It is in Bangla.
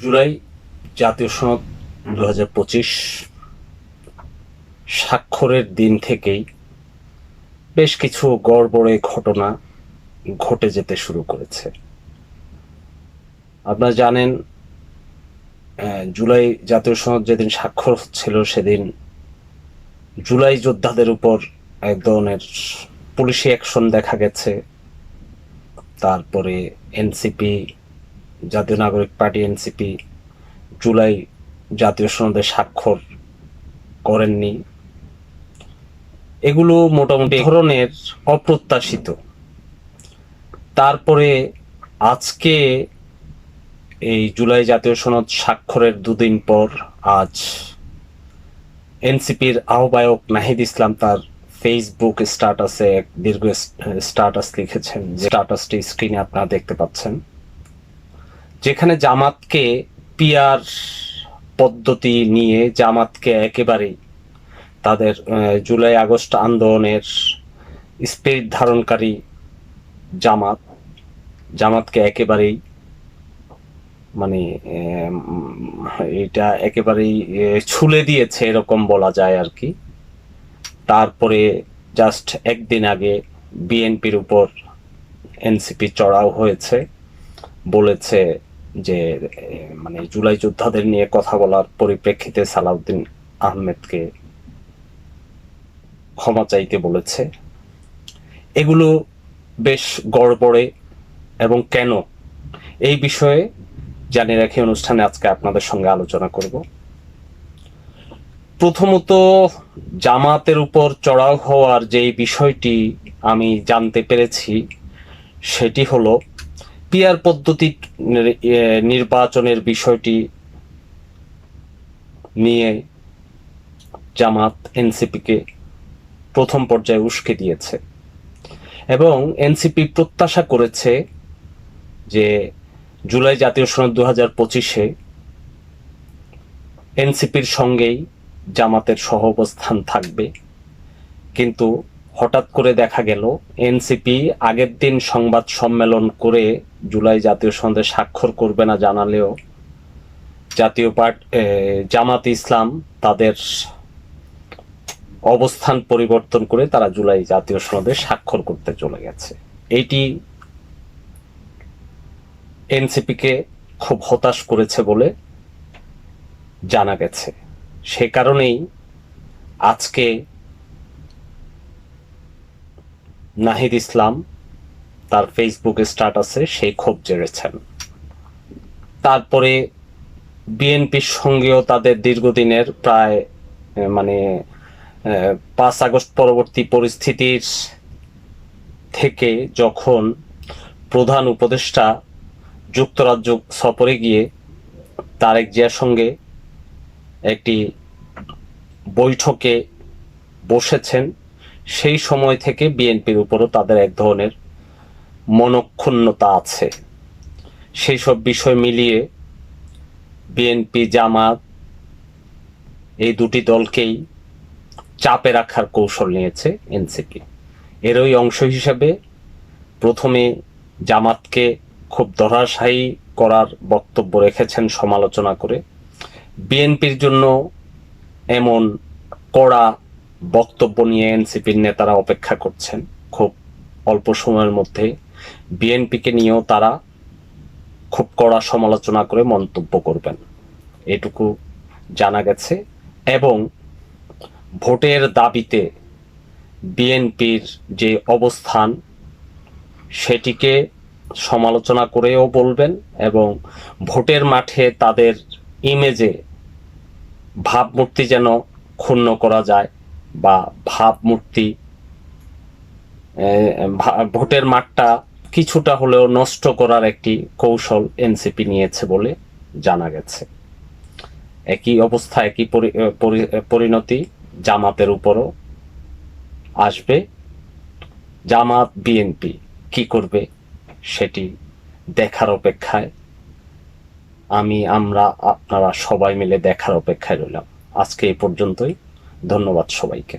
জুলাই জাতীয় সনদ দু হাজার পঁচিশ স্বাক্ষরের দিন থেকেই বেশ কিছু গড়বড়ে ঘটনা ঘটে যেতে শুরু করেছে। আপনারা জানেন জুলাই জাতীয় সনদ যেদিন স্বাক্ষর হচ্ছিল, সেদিন জুলাই যোদ্ধাদের উপর এক ধরনের পুলিশি অ্যাকশন দেখা গেছে। তারপরে এনসিপি জাতীয় নাগরিক পার্টি, এনসিপি, জুলাই জাতীয় সনদে স্বাক্ষর করেননি। এগুলো মোটামুটি ধরনের অপ্রত্যাশিত। তারপরে আজকে এই জুলাই জাতীয় সনদ স্বাক্ষরের দুদিন পর আজ এনসিপির আহ্বায়ক নাহিদ ইসলাম তার ফেসবুক স্ট্যাটাসে এক দীর্ঘ স্ট্যাটাস লিখেছেন, যে স্ট্যাটাসটি স্ক্রিনে আপনারা দেখতে পাচ্ছেন। যেখানে জামাতকে পিয়ার পদ্ধতি নিয়ে জামাতকে একেবারেই তাদের জুলাই আগস্ট আন্দোলনের স্পিরিট ধারণকারী জামাত, জামাতকে একেবারেই মানে এটা একেবারেই ছুলে দিয়েছে এরকম বলা যায় আর কি। তারপরে জাস্ট একদিন আগে বিএনপির উপর এনসিপি চড়াও হয়েছে, বলেছে যে মানে জুলাই যোদ্ধাদের নিয়ে কথা বলার পরিপ্রেক্ষিতে সালাউদ্দিন আহমেদকে ক্ষমা চাইতে বলেছে। এগুলো বেশ গড়বড়ে এবং কেন? এই বিষয়ে জানিয়ে রাখি অনুষ্ঠানে আজকে আপনাদের সঙ্গে আলোচনা করব। প্রথমত, জামাতের উপর চড়াও হওয়ার যেই বিষয়টি আমি জানতে পেরেছি, সেটি হলো পিয়ার পদ্ধতি নির্বাচনের বিষয়টি নিয়ে জামাত এনসিপিকে প্রথম পর্যায়ে উস্কে দিয়েছে। এবং এনসিপি প্রত্যাশা করেছে যে জুলাই জাতীয় সনদ দু হাজার পঁচিশে এনসিপির সঙ্গেই জামাতের সহ অবস্থান থাকবে। কিন্তু হঠাৎ করে দেখা গেল, এনসিপি আগের দিন সংবাদ সম্মেলন করে জুলাই জাতীয় সনদে স্বাক্ষর করবে না জানালেও জাতীয় পার্ট জামাত ইসলাম তাদের অবস্থান পরিবর্তন করে তারা জুলাই জাতীয় সনদে স্বাক্ষর করতে চলে গেছে। এইটি এনসিপিকে খুব হতাশ করেছে বলে জানা গেছে। সে কারণেই আজকে নাহিদ ইসলাম, তার ফেসবুক স্ট্যাটাসে সেই ক্ষোভ জেড়েছেন। তারপরে বিএনপির সঙ্গেও তাদের দীর্ঘদিনের প্রায় মানে পাঁচ আগস্ট পরবর্তী পরিস্থিতির থেকে যখন প্রধান উপদেষ্টা যুক্তরাজ্য সফরে গিয়ে তারেক জিয়ার সঙ্গে একটি বৈঠকে বসেছেন সেই সময় থেকে বিএনপির উপরও তাদের এক ধরনের মনক্ষুণ্ণতা আছে। সেই সব বিষয় মিলিয়ে বিএনপি, জামাত এই দুটি দলকেই চাপে রাখার কৌশল নিয়েছে এনসিপি। এরই অংশ হিসাবে প্রথমে জামাতকে খুব ধরাশায়ী করার বক্তব্য রেখেছেন সমালোচনা করে। বিএনপির জন্য এমন কড়া বক্তব্য নিয়ে এনসিপির নেতারা অপেক্ষা করছেন খুব অল্প সময়ের মধ্যে। বিএনপিকে নিয়েও তারা খুব কড়া সমালোচনা করে মন্তব্য করবেন। এটুকু জানা গেছে। এবং ভোটের দাবিতে বিএনপির যে অবস্থান, সেটিকে সমালোচনা করেও বলবেন এবং ভোটের মাঠে তাদের ইমেজে ভাবমূর্তি যেন ক্ষুণ্ণ করা যায়। বা ভাবমূর্তি ভোটের মাঠটা কিছুটা হলেও নষ্ট করার একটি কৌশল এনসিপি নিয়েছে বলে জানা গেছে। একই অবস্থা, একই পরিণতি জামাতের উপরও আসবে। জামাত, বিএনপি কি করবে সেটি দেখার অপেক্ষায় আমি, আমরা, আপনারা সবাই মিলে দেখার অপেক্ষায় রইলাম। আজকে এই পর্যন্তই। ধন্যবাদ সবাইকে।